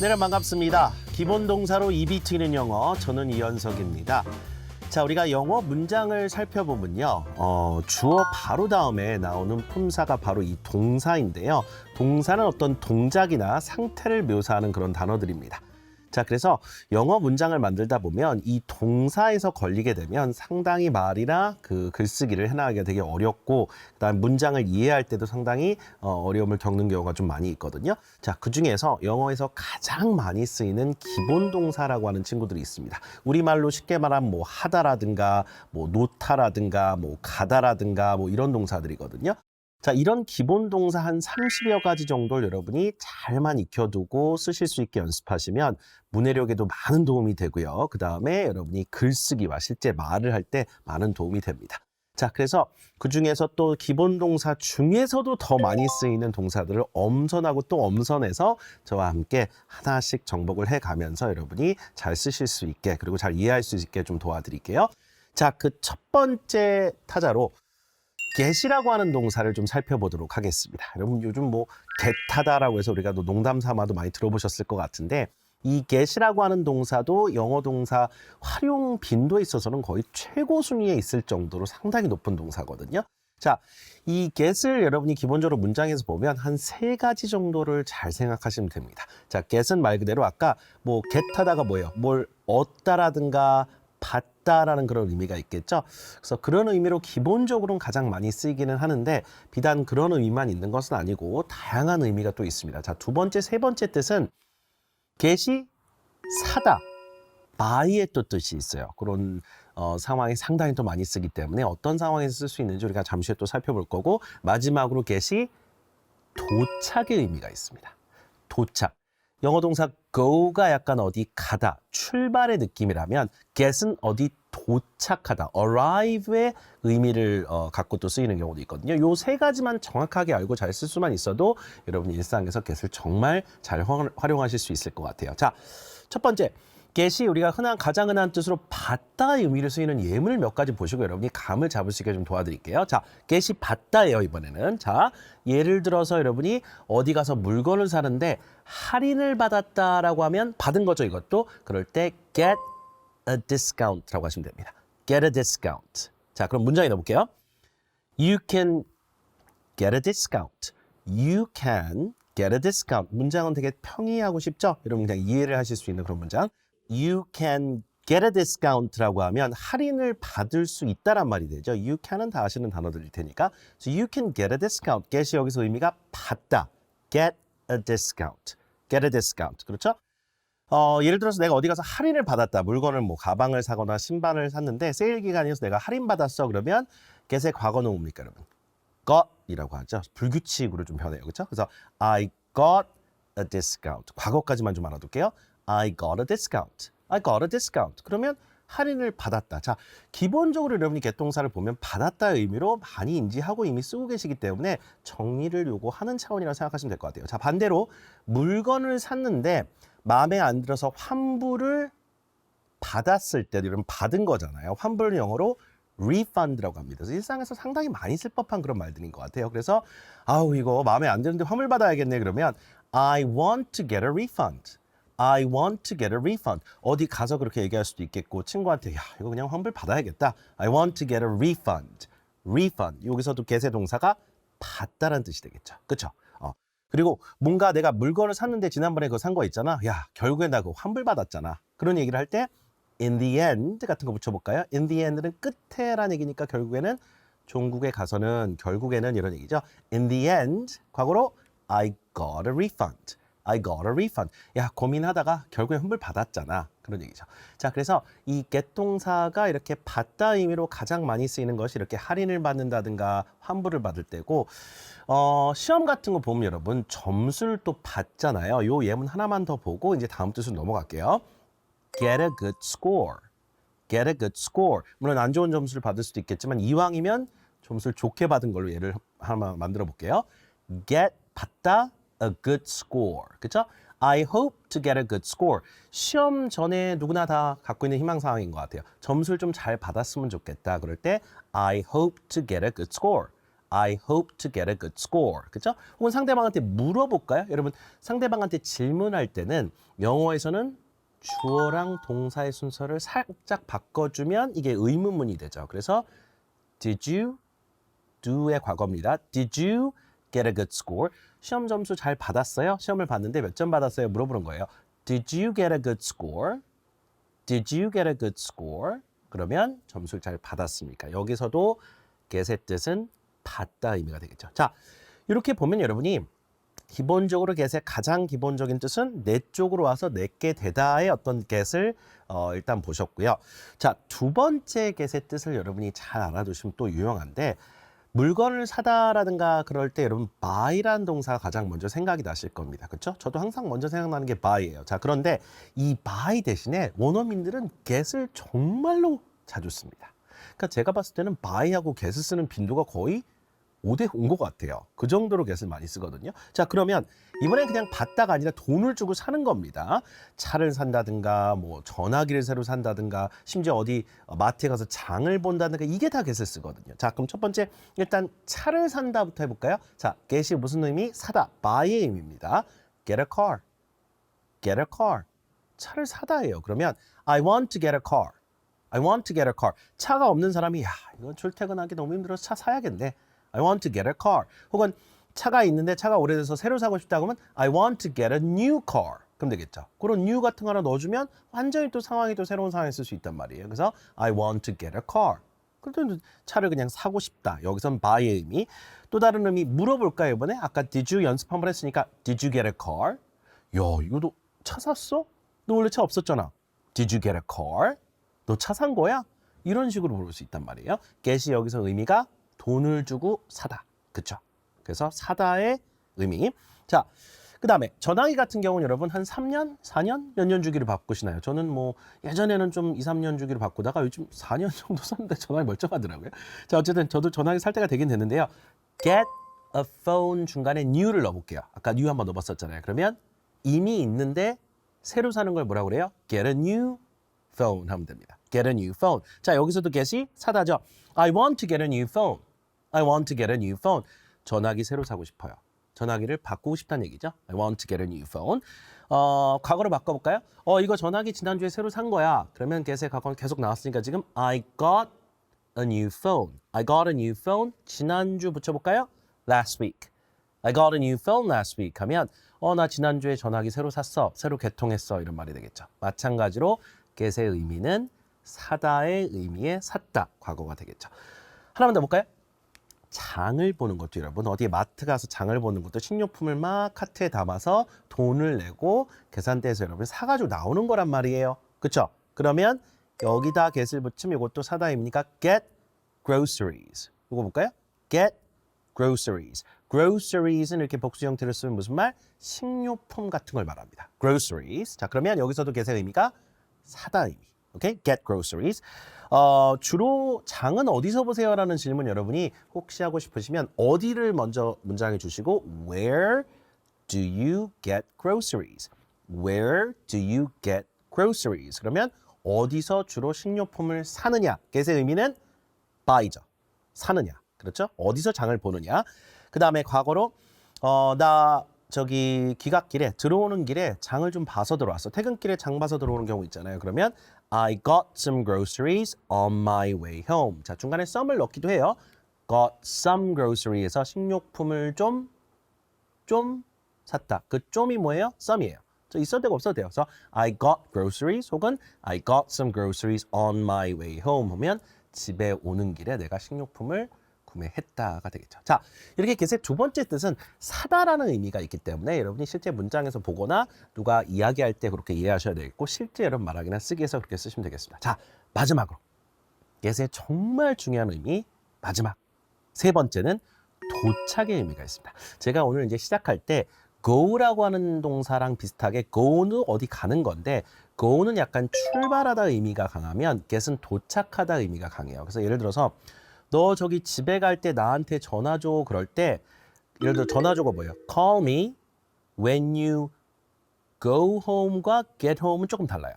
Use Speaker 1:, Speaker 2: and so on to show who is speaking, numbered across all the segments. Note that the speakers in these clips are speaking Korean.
Speaker 1: 네, 반갑습니다. 기본 동사로 입이 트이는 영어, 저는 이현석입니다. 자, 우리가 영어 문장을 살펴보면요. 어, 주어 바로 다음에 나오는 품사가 바로 이 동사인데요. 동사는 어떤 동작이나 상태를 묘사하는 그런 단어들입니다. 자, 그래서 영어 문장을 만들다 보면 이 동사에서 걸리게 되면 상당히 말이나 그 글쓰기를 해나가기가 되게 어렵고 그다음 문장을 이해할 때도 상당히 어, 어려움을 겪는 경우가 좀 많이 있거든요. 자, 그 중에서 영어에서 가장 많이 쓰이는 기본 동사라고 하는 친구들이 있습니다. 우리말로 쉽게 말하면 뭐 하다라든가 뭐 놓다라든가 뭐 가다라든가 뭐 이런 동사들이거든요. 자, 이런 기본 동사 한 30여 가지 정도를 여러분이 잘만 익혀두고 쓰실 수 있게 연습하시면 문해력에도 많은 도움이 되고요. 그 다음에 여러분이 글쓰기와 실제 말을 할 때 많은 도움이 됩니다. 자, 그래서 그 중에서 또 기본 동사 중에서도 더 많이 쓰이는 동사들을 엄선하고 또 엄선해서 저와 함께 하나씩 정복을 해 가면서 여러분이 잘 쓰실 수 있게 그리고 잘 이해할 수 있게 좀 도와드릴게요. 자, 그 첫 번째 타자로 get이라고 하는 동사를 좀 살펴보도록 하겠습니다. 여러분 요즘 뭐 get하다라고 해서 우리가 또 농담 삼아도 많이 들어보셨을 것 같은데 이 get이라고 하는 동사도 영어 동사 활용 빈도에 있어서는 거의 최고 순위에 있을 정도로 상당히 높은 동사거든요. 자, 이 get을 여러분이 기본적으로 문장에서 보면 한 세 가지 정도를 잘 생각하시면 됩니다. 자, get은 말 그대로 아까 뭐 get하다가 뭐예요? 뭘 얻다라든가 받다라는 그런 의미가 있겠죠. 그래서 그런 의미로 기본적으로는 가장 많이 쓰이기는 하는데 비단 그런 의미만 있는 것은 아니고 다양한 의미가 또 있습니다. 자, 두 번째, 세 번째 뜻은 get이 사다, buy의 또 뜻이 있어요. 그런 어, 상황에 상당히 또 많이 쓰기 때문에 어떤 상황에서 쓸 수 있는지 우리가 잠시 후에 또 살펴볼 거고 마지막으로 get이 도착의 의미가 있습니다. 도착. 영어 동사 go가 약간 어디 가다, 출발의 느낌이라면 get은 어디 도착하다, arrive의 의미를 어, 갖고 또 쓰이는 경우도 있거든요. 요 세 가지만 정확하게 알고 잘 쓸 수만 있어도 여러분 일상에서 get을 정말 잘 활- 활용하실 수 있을 것 같아요. 자, 첫 번째. Get이 우리가 흔한 가장 흔한 뜻으로 받다의 의미를 쓰이는 예문을 몇 가지 보시고 여러분이 감을 잡을 수 있게 좀 도와드릴게요. 자, get이 받다예요 이번에는. 자, 예를 들어서 여러분이 어디 가서 물건을 사는데 할인을 받았다라고 하면 받은 거죠 이것도. 그럴 때 get a discount라고 하시면 됩니다. get a discount. 자, 그럼 문장에 넣어볼게요. You can get a discount. You can get a discount. 문장은 되게 평이하고 쉽죠? 여러분 그냥 이해를 하실 수 있는 그런 문장. You can get a discount라고 하면 할인을 받을 수 있다란 말이 되죠. You can은 다 아시는 단어들일 테니까. So you can get a discount. get이 여기서 의미가 받다. get a discount. get a discount. 그렇죠? 어, 예를 들어서 내가 어디 가서 할인을 받았다. 물건을 뭐 가방을 사거나 신발을 샀는데 세일 기간이어서 내가 할인 받았어. 그러면 get의 과거는 뭡니까, 여러분? got이라고 하죠. 불규칙으로 좀 변해요. 그렇죠? 그래서 I got a discount. 과거까지만 좀 알아둘게요. I got a discount. I got a discount. 그러면 할인을 받았다. 자, 기본적으로 여러분이 개동사를 보면 받았다의 의미로 많이 인지하고 이미 쓰고 계시기 때문에 정리를 요구하는 차원이라고 생각하시면 될 것 같아요. 자, 반대로 물건을 샀는데 마음에 안 들어서 환불을 받았을 때 이런 받은 거잖아요. 환불은 영어로 refund라고 합니다. 그래서 일상에서 상당히 많이 쓸 법한 그런 말들인 것 같아요. 그래서 아우 이거 마음에 안 드는데 환불 받아야겠네 그러면 I want to get a refund. I want to get a refund. 어디 가서 그렇게 얘기할 수도 있겠고 친구한테 야 이거 그냥 환불 받아야겠다. I want to get a refund. refund. 여기서도 개세 동사가 받다라는 뜻이 되겠죠. 그렇죠? 어. 그리고 뭔가 내가 물건을 샀는데 지난번에 그거 산 거 있잖아. 야 결국에 나 그거 환불 받았잖아. 그런 얘기를 할 때 in the end 같은 거 붙여볼까요? in the end는 끝에란 얘기니까 결국에는 종국에 가서는 결국에는 이런 얘기죠. in the end 과거로 I got a refund. I got a refund. 야 고민하다가 결국에 환불 받았잖아. 그런 얘기죠. 자 그래서 이 get 동사가 이렇게 받다 의미로 가장 많이 쓰이는 것이 이렇게 할인을 받는다든가 환불을 받을 때고 어, 시험 같은 거 보면 여러분 점수를 또 받잖아요. 요 예문 하나만 더 보고 이제 다음 뜻으로 넘어갈게요. get a good score. get a good score. 물론 안 좋은 점수를 받을 수도 있겠지만 이왕이면 점수를 좋게 받은 걸로 예를 하나 만들어 볼게요. get 받다 a good score. 그렇죠? I hope to get a good score. 시험 전에 누구나 다 갖고 있는 희망 사항인 것 같아요. 점수를 좀 잘 받았으면 좋겠다. 그럴 때 I hope to get a good score. I hope to get a good score. 그죠? 혹은 상대방한테 물어볼까요? 여러분, 상대방한테 질문할 때는 영어에서는 주어랑 동사의 순서를 살짝 바꿔주면 이게 의문문이 되죠. 그래서 Did you do의 과거입니다. Did you get a good score? 시험 점수 잘 받았어요? 시험을 봤는데 몇 점 받았어요? 물어보는 거예요. Did you get a good score? Did you get a good score? 그러면 점수를 잘 받았습니까? 여기서도 get의 뜻은 받다 의미가 되겠죠. 자, 이렇게 보면 여러분이 기본적으로 get의 가장 기본적인 뜻은 내 쪽으로 와서 내게 되다의 어떤 get을 어, 일단 보셨고요. 자, 두 번째 get의 뜻을 여러분이 잘 알아두시면 또 유용한데 물건을 사다라든가 그럴 때 여러분 buy라는 동사가 가장 먼저 생각이 나실 겁니다. 그렇죠? 저도 항상 먼저 생각나는 게 buy예요. 자, 그런데 이 buy 대신에 원어민들은 get을 정말로 자주 씁니다. 그러니까 제가 봤을 때는 buy하고 get을 쓰는 빈도가 거의 5대 5인 것 같아요. 그 정도로 get을 많이 쓰거든요. 자, 그러면 이번엔 그냥 받다가 아니라 돈을 주고 사는 겁니다. 차를 산다든가, 뭐 전화기를 새로 산다든가, 심지어 어디 어, 마트에 가서 장을 본다든가 이게 다 get을 쓰거든요. 자, 그럼 첫 번째 일단 차를 산다부터 해볼까요? 자, get이 무슨 의미? 사다, buy의 의미입니다. get a car, get a car. 차를 사다예요. 그러면 I want to get a car. I want to get a car. 차가 없는 사람이 야, 이건 출퇴근하기 너무 힘들어서 차 사야겠네. I want to get a car. 혹은 차가 있는데 차가 오래돼서 새로 사고 싶다 그러면 I want to get a new car. 그럼 되겠죠. 그런 new 같은 거 하나 넣어주면 완전히 또 상황이 또 새로운 상황에 쓸 수 있단 말이에요. 그래서 I want to get a car. 그래도 차를 그냥 사고 싶다. 여기선 buy의 의미. 또 다른 의미 물어볼까요 이번에? 아까 did you 연습 한번 했으니까 did you get a car? 야 이거 너차 샀어? 너 원래 차 없었잖아. Did you get a car? 너 차 산 거야? 이런 식으로 물을 수 있단 말이에요. get이 여기서 의미가 돈을 주고 사다. 그쵸? 그래서 사다의 의미. 자, 그 다음에 전화기 같은 경우는 여러분 한 3년, 4년, 몇 년 주기를 바꾸시나요? 저는 뭐 예전에는 좀 2, 3년 주기를 바꾸다가 요즘 4년 정도 썼는데 전화기 멀쩡하더라고요. 자, 어쨌든 저도 전화기 살 때가 되긴 됐는데요. get a phone 중간에 new를 넣어볼게요. 아까 new 한번 넣어봤었잖아요. 그러면 이미 있는데 새로 사는 걸 뭐라고 그래요? get a new phone 하면 됩니다. get a new phone. 자, 여기서도 get이 사다죠. I want to get a new phone. I want to get a new phone. 전화기 새로 사고 싶어요. 전화기를 바꾸고 싶다는 얘기죠. I want to get a new phone. 어, 과거로 바꿔볼까요? 어, 이거 전화기 지난주에 새로 산 거야. 그러면 get의 과거는 계속 나왔으니까 지금 I got a new phone. I got a new phone. 지난주 붙여볼까요? Last week. I got a new phone last week 하면 어, 나 지난주에 전화기 새로 샀어. 새로 개통했어. 이런 말이 되겠죠. 마찬가지로 get의 의미는 사다의 의미의 샀다. 과거가 되겠죠. 하나만 더 볼까요? 장을 보는 것도 여러분 어디 마트 가서 장을 보는 것도 식료품을 막 카트에 담아서 돈을 내고 계산대에서 여러분 사가지고 나오는 거란 말이에요. 그렇죠? 그러면 여기다 get을 붙이면 이것도 사다입니까? get groceries. 이거 볼까요? get groceries. groceries는 이렇게 복수 형태를 쓰면 무슨 말? 식료품 같은 걸 말합니다. groceries. 자, 그러면 여기서도 get의 의미가 사다 의미. 오케이? get groceries. 어, 주로 장은 어디서 보세요라는 질문 여러분이 혹시 하고 싶으시면 어디를 먼저 문장해 주시고 where do you get groceries? Where do you get groceries? 그러면 어디서 주로 식료품을 사느냐? get의 의미는 buy죠. 사느냐. 그렇죠? 어디서 장을 보느냐. 그 다음에 과거로 어, 나 저기 기갓길에 들어오는 길에 장을 좀 봐서 들어왔어. 퇴근길에 장 봐서 들어오는 경우 있잖아요. 그러면 I got some groceries on my way home. 자, 중간에 some을 넣기도 해요. got some grocery에서 식료품을 좀, 좀 샀다. 그 좀이 뭐예요? some이에요. 저 있어도 되고 없어도 돼요. 그래서 I got groceries 혹은 I got some groceries on my way home 하면 집에 오는 길에 내가 식료품을 구매했다가 되겠죠. 자, 이렇게 get의 두 번째 뜻은 사다라는 의미가 있기 때문에 여러분이 실제 문장에서 보거나 누가 이야기할 때 그렇게 이해하셔야 되겠고 실제 여러분 말하기나 쓰기에서 그렇게 쓰시면 되겠습니다. 자, 마지막으로 get의 정말 중요한 의미 마지막 세 번째는 도착의 의미가 있습니다. 제가 오늘 이제 시작할 때 go라고 하는 동사랑 비슷하게 go는 어디 가는 건데 go는 약간 출발하다 의미가 강하면 get은 도착하다 의미가 강해요. 그래서 예를 들어서 너 저기 집에 갈 때 나한테 전화 줘 그럴 때 예를 들어 전화 줘가 뭐예요? Call me when you go home과 get home은 조금 달라요.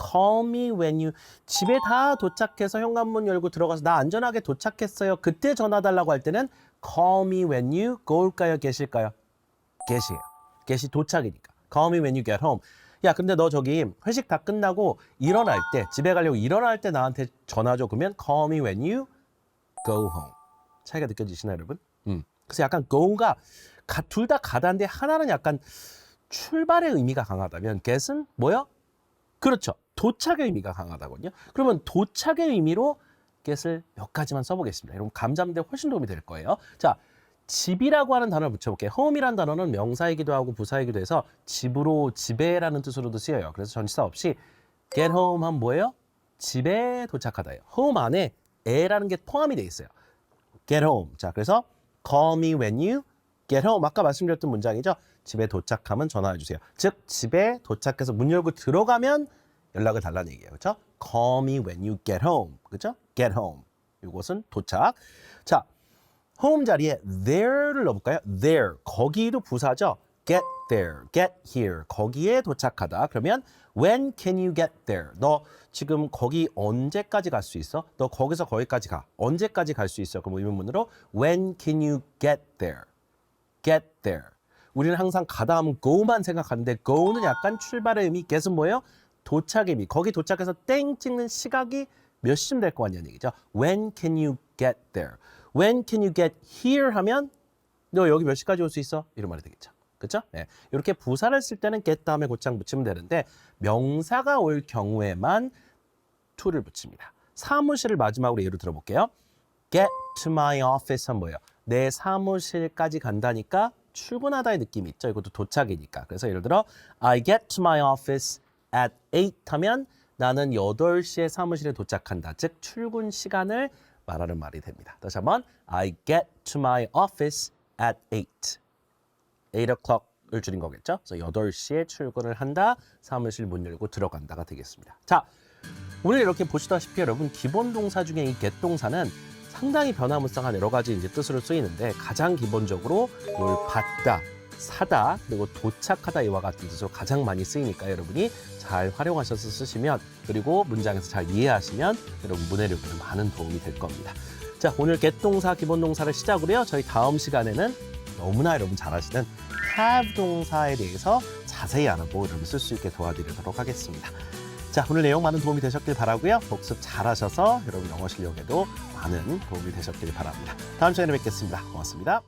Speaker 1: call me when you 집에 다 도착해서 현관문 열고 들어가서 나 안전하게 도착했어요. 그때 전화 달라고 할 때는 call me when you go일까요? get일까요? get이에요. get이 도착이니까. call me when you get home. 야, 근데 너 저기 회식 다 끝나고 일어날 때 집에 가려고 일어날 때 나한테 전화 줘. 그러면 call me when you go home. 차이가 느껴지시나요, 여러분? 음. 그래서 약간 go가 둘 다 가다인데 하나는 약간 출발의 의미가 강하다면 get은 뭐요? 그렇죠. 도착의 의미가 강하다거든요. 그러면 도착의 의미로 get을 몇 가지만 써보겠습니다. 여러분 감 잡는 데 훨씬 도움이 될 거예요. 자, 집이라고 하는 단어를 붙여볼게요. home이라는 단어는 명사이기도 하고 부사이기도 해서 집으로 집에라는 뜻으로도 쓰여요. 그래서 전치사 없이 get home 하면 뭐예요? 집에 도착하다예요. home 안에 에라는 게 포함이 돼 있어요. get home. 자, 그래서 call me when you get home. 아까 말씀드렸던 문장이죠. 집에 도착하면 전화해 주세요. 즉 집에 도착해서 문 열고 들어가면 연락을 달라는 얘기예요. 그렇죠? call me when you get home. 그렇죠? get home. 이것은 도착. 자, home 자리에 there를 넣어볼까요? there. 거기도 부사죠. get there, get here. 거기에 도착하다. 그러면 when can you get there? 너 지금 거기 언제까지 갈 수 있어? 너 거기서 거기까지 가. 언제까지 갈 수 있어? 그럼 의문문으로 when can you get there? get there. 우리는 항상 가다 하면 go만 생각하는데 go는 약간 출발의 의미, get은 뭐예요? 도착의 의미. 거기 도착해서 땡 찍는 시각이 몇 시쯤 될 거 아니냐는 얘기죠. When can you get there? When can you get here 하면 너 여기 몇 시까지 올 수 있어? 이런 말이 되겠죠. 그렇죠? 네. 이렇게 부사를 쓸 때는 get 다음에 곧장 붙이면 되는데 명사가 올 경우에만 to를 붙입니다. 사무실을 마지막으로 예로 들어볼게요. Get to my office 하면 뭐예요? 내 사무실까지 간다니까 출근하다의 느낌이 있죠. 이것도 도착이니까. 그래서 예를 들어 I get to my office at 8 하면 나는 8시에 사무실에 도착한다. 즉 출근 시간을 말하는 말이 됩니다. 다시 한번 I get to my office at 8. 8 o'clock을 줄인 거겠죠. 그래서 8시에 출근을 한다. 사무실 문 열고 들어간다가 되겠습니다. 자, 오늘 이렇게 보시다시피 여러분 기본 동사 중에 이 get 동사는 상당히 변화무쌍한 여러 가지 이제 뜻으로 쓰이는데 가장 기본적으로 뭘 받다, 사다, 그리고 도착하다 이와 같은 뜻으로 가장 많이 쓰이니까 여러분이 잘 활용하셔서 쓰시면 그리고 문장에서 잘 이해하시면 여러분 문해력에는 많은 도움이 될 겁니다. 자, 오늘 get 동사, 기본 동사를 시작으로요. 저희 다음 시간에는 너무나 여러분 잘 아시는 have 동사에 대해서 자세히 알아보고 여러분 쓸 수 있게 도와드리도록 하겠습니다. 자, 오늘 내용 많은 도움이 되셨길 바라고요. 복습 잘하셔서 여러분 영어 실력에도 많은 도움이 되셨길 바랍니다. 다음 시간에 뵙겠습니다. 고맙습니다.